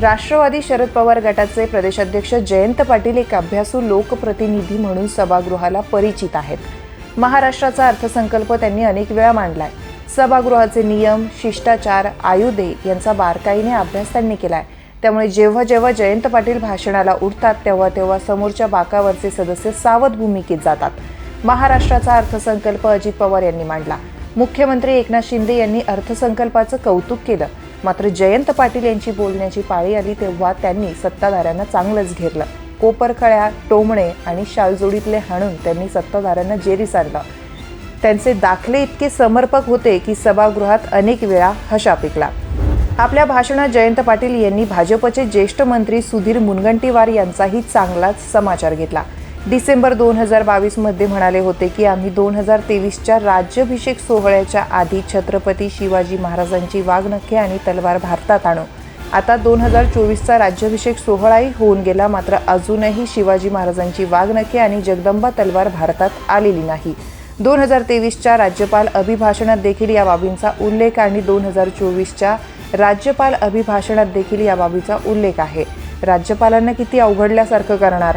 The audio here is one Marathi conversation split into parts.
राष्ट्रवादी शरद पवार गटाचे प्रदेशाध्यक्ष जयंत पाटील एक अभ्यासू लोकप्रतिनिधी म्हणून सभागृहाला परिचित आहेत. महाराष्ट्राचा अर्थसंकल्प त्यांनी अनेक वेळा मांडलाय. सभागृहाचे नियम शिष्टाचार आयुधे यांचा बारकाईने अभ्यास त्यांनी केलाय. त्यामुळे जेव्हा जेव्हा जयंत पाटील भाषणाला उठतात तेव्हा तेव्हा समोरच्या बाकावरचे सदस्य सावध भूमिकेत जातात. महाराष्ट्राचा अर्थसंकल्प अजित पवार यांनी मांडला. मुख्यमंत्री एकनाथ शिंदे यांनी अर्थसंकल्पाचं कौतुक केलं. मात्र जयंत पाटील यांची बोलण्याची पाळी आली तेव्हा त्यांनी सत्ताधाऱ्यांना चांगलंच घेरलं. कोपरखळ्या टोमणे आणि शालजोडीतले हाणून त्यांनी सत्ताधाऱ्यांना जेरी सांडलं त्यांचे दाखले इतके समर्पक होते की सभागृहात अनेक वेळा हशा पिकला. आपल्या भाषणात जयंत पाटील यांनी भाजपचे ज्येष्ठ मंत्री सुधीर मुनगंटीवार यांचाही चांगलाच समाचार घेतला. डिसेंबर दोन हजार बावीसमध्ये म्हणाले होते की आम्ही दोन हजार तेवीसच्या राज्याभिषेक सोहळ्याच्या आधी छत्रपती शिवाजी महाराजांची वाघनखे आणि तलवार भारतात आणू. आता दोन हजार चोवीसचा राज्याभिषेक सोहळाही होऊन गेला मात्र अजूनही शिवाजी महाराजांची वाघनखे आणि जगदंबा तलवार भारतात आलेली नाही. दोन हजार तेवीसच्या राज्यपाल अभिभाषणात देखील या बाबींचा उल्लेख आणि दोन हजार चोवीसच्या राज्यपाल अभिभाषणात देखील या बाबीचा उल्लेख आहे. राज्यपालांना किती अवघडल्यासारखं करणार?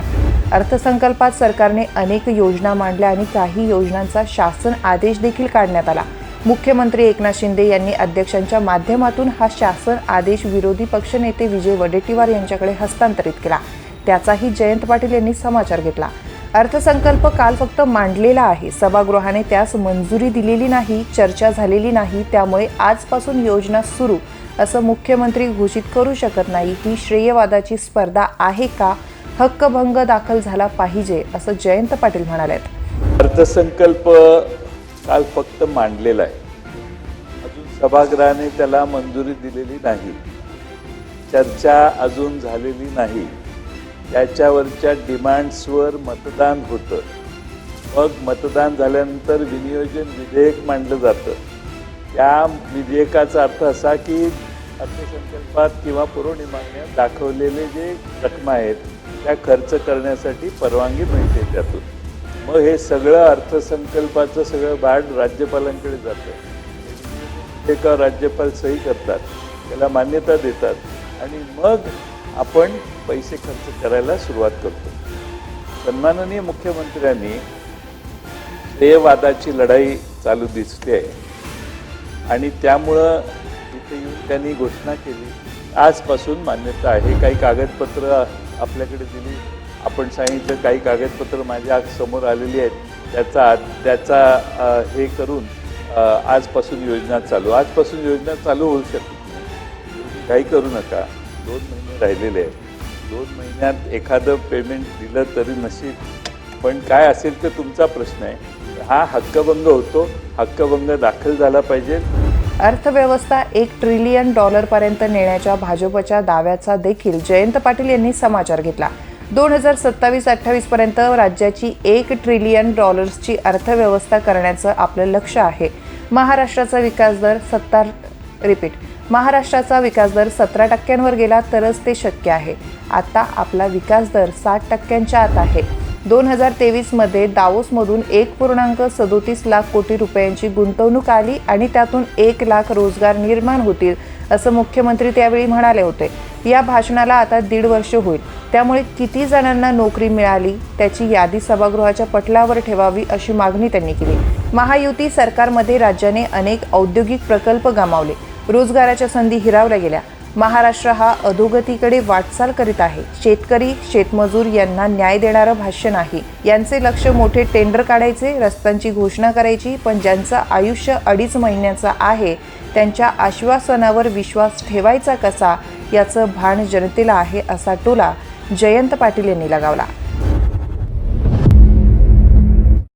अर्थसंकल्पात सरकारने अनेक योजना मांडल्या आणि काही योजनांचा शासन आदेश देखील काढण्यात आला. मुख्यमंत्री एकनाथ शिंदे यांनी अध्यक्षांच्या माध्यमातून हा शासन आदेश विरोधी पक्षनेते विजय वडेट्टीवार यांच्याकडे हस्तांतरित केला. त्याचाही जयंत पाटील यांनी समाचार घेतला. अर्थसंकल्प काल फक्त मांडलेला आहे. सभागृहाने त्यास मंजुरी दिलेली नाही चर्चा झालेली नाही त्यामुळे आजपासून योजना सुरू असं मुख्यमंत्री घोषित करू शकत नाही. ही श्रेयवादाची स्पर्धा आहे का? हक्कभंग दाखल झाला पाहिजे असं जयंत पाटील म्हणाले अर्थसंकल्प काल फक्त मांडलेला आहे. अजून सभागृहाने त्याला मंजुरी दिलेली नाही. चर्चा अजून झालेली नाही. त्याच्यावरच्या डिमांड्सवर मतदान होतं. मग मतदान झाल्यानंतर विनियोजन विधेयक मांडलं जातं. त्या विधेयकाचा अर्थ असा की अर्थसंकल्पात किंवा पुरवणीमागण्यात दाखवलेले जे रकमा आहेत त्या खर्च करण्यासाठी परवानगी मिळते त्यातून. मग हे सगळं अर्थसंकल्पाचं सगळं भाड राज्यपालांकडे जातं. एका राज्यपाल सही करतात? त्याला मान्यता देतात. आणि मग आपण पैसे खर्च करायला सुरुवात करतो. सन्माननीय मुख्यमंत्र्यांनी श्रेयवादाची लढाई चालू दिसते. आणि त्यामुळं इथे येऊन त्यांनी घोषणा केली. आजपासून मान्यता आहे. काही कागदपत्र आपल्याकडे दिली. आपण सांगितलं काही कागदपत्र माझ्यासमोर आलेली आहेत. त्याचा त्याचा हे करून आजपासून योजना चालू. आजपासून योजना चालू होऊ शकते. काही करू नका. दोन महिने राहिलेले आहेत. दोन महिन्यात एखादं पेमेंट दिलं तरी नशीब. पण काय असेल तर तुमचा प्रश्न आहे. हा हक्कभंग होतो. हक्कभंग दाखल झाला पाहिजे. अर्थव्यवस्था एक ट्रिलियन डॉलरपर्यंत नेण्याच्या भाजपच्या दाव्याचा देखील जयंत पाटील यांनी समाचार घेतला. दोन हजार सत्तावीस अठ्ठावीस पर्यंत राज्याची एक ट्रिलियन डॉलर्सची अर्थव्यवस्था करण्याचं आपलं लक्ष आहे. महाराष्ट्राचा विकास दर सत्तर रिपीट महाराष्ट्राचा विकास दर सतरा टक्क्यांवर गेला तरच ते शक्य आहे. आता आपला विकास दर साठ टक्क्यांच्या आत आहे. दोन हजार तेवीसमध्ये दावोसमधून एक पूर्णांक सदोतीस लाख कोटी रुपयांची गुंतवणूक आली आणि त्यातून एक लाख रोजगार निर्माण होतील असं मुख्यमंत्री त्यावेळी म्हणाले होते. या भाषणाला आता दीड वर्ष होईल. त्यामुळे किती जणांना नोकरी मिळाली त्याची यादी सभागृहाच्या पटलावर ठेवावी अशी मागणी त्यांनी केली. महायुती सरकारमध्ये राज्याने अनेक औद्योगिक प्रकल्प गमावले. रोजगाराच्या संधी हिरावल्या गेल्या. महाराष्ट्र हा अधोगतीकडे वाटचाल करीत आहे. शेतकरी शेतमजूर यांना न्याय देणारं भाष्य नाही. यांचे लक्ष मोठे टेंडर काढायचे रस्त्यांची घोषणा करायची पण ज्यांचं आयुष्य अडीच महिन्याचं आहे त्यांच्या आश्वासनावर विश्वास ठेवायचा कसा याचं भान जनतेला आहे असा टोला जयंत पाटील यांनी लगावला.